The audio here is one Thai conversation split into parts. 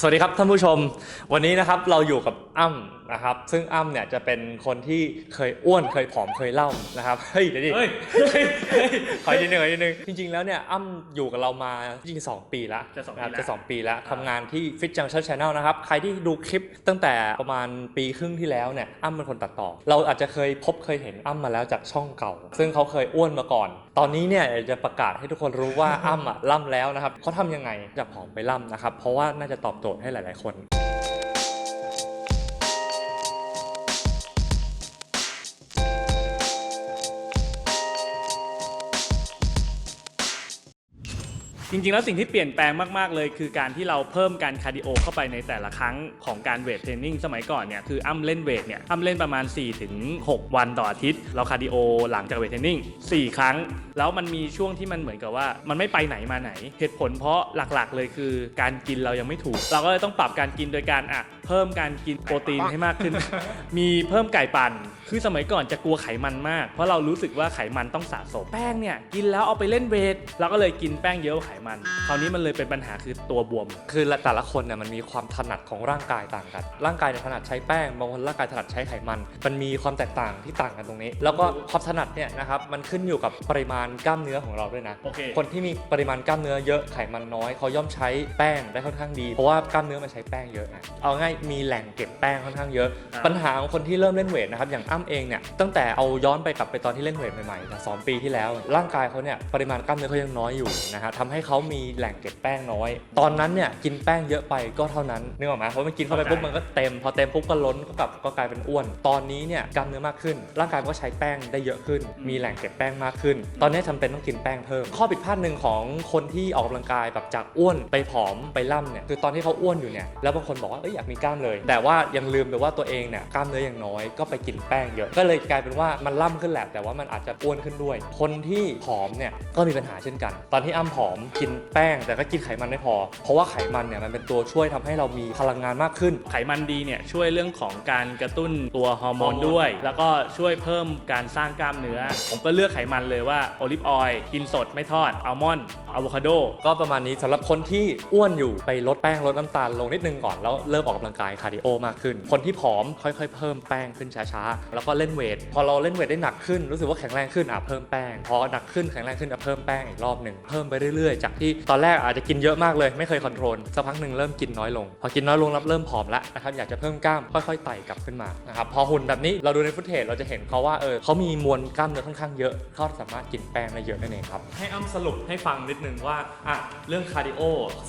สวัสดีครับท่านผู้ชม วันนี้นะครับเราอยู่กับอ้ำ นะครับ ซึ่งอ้ำเนี่ยจะเป็นคนที่เคยอ้วนเคยผอมเคยเล่านะครับเฮ้ยเดี๋ยวดิเฮ้ยขออีกนิดนึงขออีกนิดนึงจริง ๆ แล้วเนี่ยอ้ำอยู่กับเรามาจริงๆสองปีแล้วจะสองปีครับแล้วจะสองปีแล้วทำงานที่ Fit Junction Channel นะครับ ใครที่ดูคลิปตั้งแต่ประมาณปีครึ่งที่แล้วเนี่ยอ้ำเป็นคนตัดต่อ เราอาจจะเคยพบเคยเห็นอ้ำมาแล้วจากช่องเก่า ซึ่งเขาเคยอ้วนมาก่อน ตอนนี้เนี่ยอยากจะประกาศให้ทุกคนรู้ว่า อ้ำอะล่ำแล้วนะครับเขาทำยังไงจากผอมไปล่ำนะครับ เพราะว่าน่าจะตอบโจทย์ให้หลาย ๆ คน จริงๆ แล้วสิ่งที่เปลี่ยนแปลงมากๆ เลย คือการที่เราเพิ่มการคาร์ดิโอเข้าไปในแต่ละครั้งของการเวทเทรนนิ่งสมัยก่อนเนี่ยคืออ้ำเล่นเวทเนี่ยอ้ำเล่นประมาณ 4-6 วันต่ออาทิตย์ เราคาร์ดิโอหลังจากเวทเทรนนิ่ง4 ครั้ง แล้วมันมีช่วงที่มันเหมือนกับว่า มันไม่ไปไหนมาไหน เหตุผลเพราะหลักๆ เลยคือการกินเรายังไม่ถูก เราก็เลยต้องปรับการกินโดยการอะเพิ่มการกินโปรตีนให้มากขึ้น มีเพิ่มไก่ปั่น คือสมัยก่อนจะกลัวไขมันมาก เพราะเรารู้สึกว่าไขมันต้องสะสมแป้งเนี่ยกินแล้วเอาไปเล่นเวทเราก็เลยกินแป้งเยอะไขมัน คราวนี้มันเลยเป็นปัญหาคือตัวบวม คือแต่ละคนเนี่ยมันมีความถนัดของร่างกายต่างกัน ร่างกายเนี่ยถนัดใช้แป้ง บางคนร่างกายถนัดใช้ไขมัน มันมีความแตกต่างที่ต่างกันตรงนี้ แล้วก็ความถนัดเนี่ยนะครับ มันขึ้นอยู่กับปริมาณกล้ามเนื้อของเราด้วยนะโอเคคนที่มีปริมาณกล้ามเนื้อเยอะไขมันน้อยเขาย่อมใช้แป้งได้ค่อนข้างดี เพราะว่ากล้ามเนื้อมันใช้แป้งเยอะนะเอาง่ายมีแหล่งเก็บแป้งค่อนข้างเยอะอ่าปัญหาของคนที่เริ่มเล่นเวทนะครับอย่างอ้ำเองเนี่ยตั้งแต่เอาย้อนไปกลับไปตอนที่เล่นเวทใหม่ๆนะสองปีที่แล้วร่างกายเขาเนี่ยปริมาณกล้ามเนื้อเขายังน้อยอยู่นะฮะทำให้เขามีแหล่งเก็บแป้งน้อย ตอนนั้นเนี่ยกินแป้งเยอะไปก็เท่านั้นนึกออกไหมเพราะมันกินเข้าไปปุ๊บมันก็เต็ม พอเต็มปุ๊บก็ล้นก็กลับก็กลายเป็นอ้วน ตอนนี้เนี่ยกล้ามเนื้อมากขึ้น ร่างกายมันก็ใช้แป้งได้เยอะขึ้น มีแหล่งเก็บแป้งมากขึ้น ตอนนี้จำเป็นต้องกินแป้งเพิ่ม ข้อผิดพลาดหนึ่งของคนที่ออกกำลังกายแบบจากอ้วนไปผอมไปล่ำเนี่ยคือตอนที่เขาอ้วนอยู่เนี่ยแล้วบางคนบอกว่าเอ้ยอยากมีกล้ามเลย แต่ว่ายังลืมไปว่าตัวเองเนี่ยกล้ามเนื้อยังน้อยก็ไปกินแป้งเยอะก็เลยกลายเป็นว่ามันล่ำขึ้นแหละแต่ว่ามันอาจจะอ้วนขึ้นด้วย คนที่ผอมเนี่ยก็มีปัญหาเช่นกัน ตอนที่อ้ำผอมกินแป้งแต่ก็กินไขมันไม่พอ เพราะว่าไขมันเนี่ยมันเป็นตัวช่วยทำให้เรามีพลังงานมากขึ้น ไขมันดีเนี่ยช่วยเรื่องของการกระตุ้นตัวฮอร์โมนฮอร์โมนด้วย แล้วก็ช่วยเพิ่มการสร้างกล้ามเนื้อ ผมก็เลือกไขมันเลยว่าโอลิฟออยล์กินสดไม่ทอดอัลมอนด์อะโวคาโดก็ประมาณนี้สำหรับคนที่อ้วนอยู่ไปลดแป้งลดน้ำตาลลงนิดนึงก่อนแล้วเริ่มออกกำลังกายคาร์ดิโอมากขึ้น คนที่ผอมค่อยๆ เพิ่มแป้งขึ้นช้าๆ แล้วก็เล่นเวท พอเราเล่นเวทได้หนักขึ้นรู้สึกว่าแข็งแรงขึ้นอะเพิ่มแป้ง พอหนักขึ้นแข็งแรงขึ้นอะเพิ่มแป้งอีกรอบหนึ่งเพิ่มไปเรื่อยๆจากที่ตอนแรกอาจจะกินเยอะมากเลยไม่เคยคอนโทรลสักพักหนึ่งเริ่มกินน้อยลง พอกินน้อยลงแล้วเริ่มผอมแล้วนะครับอยากจะเพิ่มกล้ามค่อยๆไต่กลับขึ้นมานะครับพอหุ่นแบบนี้เราดูในฟุตเทจเราจะเห็นเขาว่าเออเขามีมวลกล้ามเนื้อค่อนข้างเยอะเขาสามารถกินแป้งได้เยอะนั่นเองครับให้อ้ำสรุปให้ฟังนิดนึงว่าอะเรื่องคาร์ดิโอ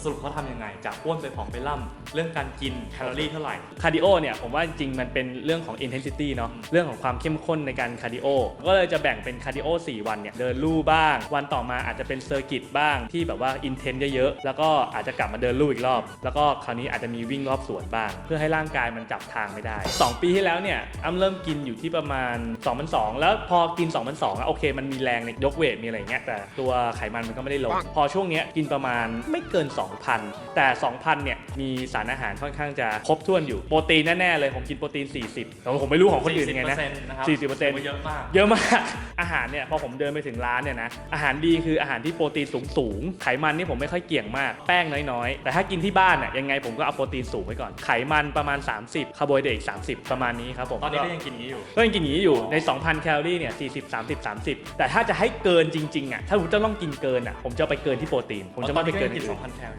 สรุปเขาทำยังไง จากอ้วนไปผอมไปล่ำเรื่องการกินแคลอรี่เท่าไหร่คาร์ดิโอเนี่ยผมว่าจริงๆมันเป็นเรื่องของ intensity เนาะเรื่องของความเข้มข้นในการคาร์ดิโอก็เลยจะแบ่งเป็นคาร์ดิโอ4วันเนี่ยเดินลู่บ้าง วันต่อมาอาจจะเป็นเซอร์กิตบ้างที่แบบว่าอินเทนเยอะๆ แล้วก็อาจจะกลับมาเดินลู่อีกรอบ แล้วก็คราวนี้อาจจะมีวิ่งรอบสวนบ้าง เพื่อให้ร่างกายมันจับทางไม่ได้ 2 ปีที่แล้วเนี่ยอ้ำเริ่มกินอยู่ที่ประมาณ2,200 แล้วพอกิน2,200อะโอเค มันมีแรงในยกเวทมีอะไรอย่างเงี้ยแต่ตัวไขมันมันก็ไม่ได้ลง พอช่วงเนี้ยกินประมาณไม่เกิน 2,000 แต่ 2,000เนี่ยมีสารอาหารค่อนข้างจะครบถ้วนอยู่โปรตีนแน่ๆเลยผมกินโปรตีน 40แต่ว่าผมไม่รู้ของคนอื่นยังไงนะนะครับ40%เยอะมากเยอะมากอาหารเนี่ยพอผมเดินไปถึงร้านเนี่ยนะอาหารดีคืออาหารที่โปรตีนสูงสูงๆไขมันนี่ผมไม่ค่อยเกี่ยงมาก แป้งน้อยๆ แต่ถ้ากินที่บ้านน่ะยังไงผมก็เอาโปรตีนสูงไว้ก่อน ไขมันประมาณ 30คาร์โบไฮเดรตอีก30 ประมาณนี้ครับผมตอนนี้ก็ยังกินอย่างนี้อยู่ก็ยังกินอย่างนี้อยู่ใน 2,000 แคลอรี่เนี่ย40 30 30 แต่ถ้าจะให้เกินจริงๆอะถ้าผมจะต้องกินเกินอะผมจะเอาไปเกินที่โปรตีน ผมจะไม่ไปเกินกินที่อื่น2,000แคล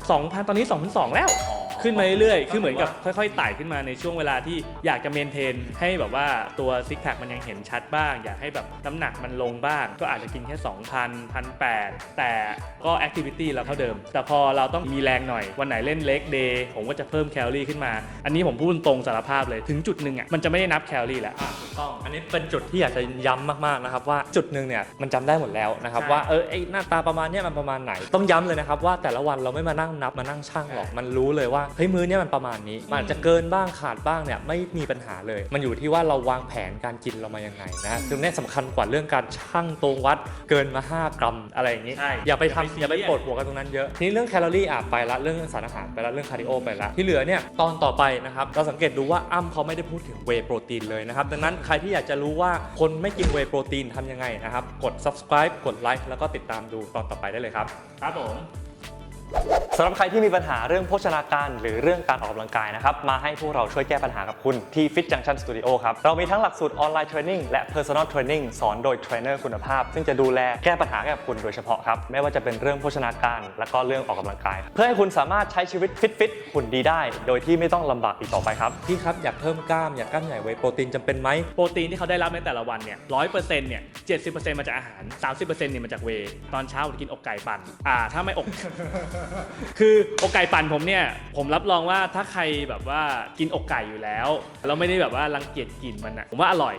2,000 ตอนนี้ 2,200 แล้ว ขึ้นมาเรื่อยๆคือเหมือนกับค่อยๆไต่ขึ้นมาในช่วงเวลาที่อยากจะเมนเทนให้แบบว่าตัวซิกแพคมันยังเห็นชัดบ้าง อยากให้แบบน้ำหนักมันลงบ้าง ก็อาจจะกินแค่2,000 1,800แต่ก็แอคทิวิตี้เราเท่าเดิม แต่พอเราต้องมีแรงหน่อย วันไหนเล่นเล็กเดย์ผมก็จะเพิ่มแคลอรี่ขึ้นมา อันนี้ผมพูดตรงสารภาพเลย ถึงจุดหนึ่งอะมันจะไม่ได้นับแคลอรี่แล้วอะถูกต้องอันนี้เป็นจุดที่อยากจะย้ำมากๆนะครับว่าจุดหนึ่งเนี่ยมันจำได้หมดแล้วนะครับใช่ว่าเออไอหน้าตาประมาณเนี้ยมันประมาณไหน ต้องย้ำเลยนะครับว่าแต่ละวันเราไม่มานั่งนับมานั่งชั่งหรอกมันรู้เลยว่าเฮ้ยมื้อเนี้ยมันประมาณนี้ มันอาจจะเกินบ้างขาดบ้างเนี่ยไม่มีปัญหาเลย มันอยู่ที่ว่าเราวางแผนการกินเรามายังไงนะตรงเนี้ยสำคัญกว่าเรื่องการชั่งตรงวัดเกินมา 5 กรัมอะไรอย่างนี้ใช่อย่าไปอย่าไปทำอย่าไปซีเรียสปวดหัวกันตรงนั้นเยอะทีนี้เรื่องแคลอรี่อะไปละเรื่องสารอาหารไปละเรื่องคาร์ดิโอไปละที่เหลือเนี่ยตอนต่อไปนะครับเราสังเกตดูว่าอ้ำเขาไม่ได้พูดถึงเวโปรตีนเลยนะครับดังนั้นใครที่อยากจะรู้ว่าคนไม่กินเวโปรตีนทำยังไงนะครับกด subscribe กดไลค์แล้วก็ติดตามดูตอนต่อไปได้เลยครับครับผม สำหรับใครที่มีปัญหาเรื่องโภชนาการ หรือเรื่องการออกกำลังกายนะครับ มาให้พวกเราช่วยแก้ปัญหากับคุณที่ Fit Junction Studio ครับ เรามีทั้งหลักสูตรออนไลน์เทรนนิ่งและ Personal Training สอนโดยเทรนเนอร์คุณภาพ ซึ่งจะดูแลแก้ปัญหาให้กับคุณโดยเฉพาะครับ ไม่ว่าจะเป็นเรื่องโภชนาการ และก็เรื่องออกกำลังกาย เพื่อให้คุณสามารถใช้ชีวิตฟิตฟิตๆหุ่นดีได้ โดยที่ไม่ต้องลำบากอีกต่อไปครับ พี่ครับอยากเพิ่มกล้ามอยากกล้ามใหญ่ไว้โปรตีนจำเป็นไหมโปรตีนที่เขาได้รับในแต่ละวันเนี่ยร้อยเปอร์เซ็นต์เนี่ยเจ็ดสิบเปอร์เซ็นต์มาจากอาหาร30%เนี่ยมาจากเวย์ตอนเช้าผมกินอกไก่ปั่นอ่าถ้าไม่อกคืออกไก่ปั่นผมเนี่ยผมรับรองว่าถ้าใครแบบว่ากินอกไก่อยู่แล้ว เราไม่ได้แบบว่ารังเกียจกลิ่นมันอะผมว่าอร่อย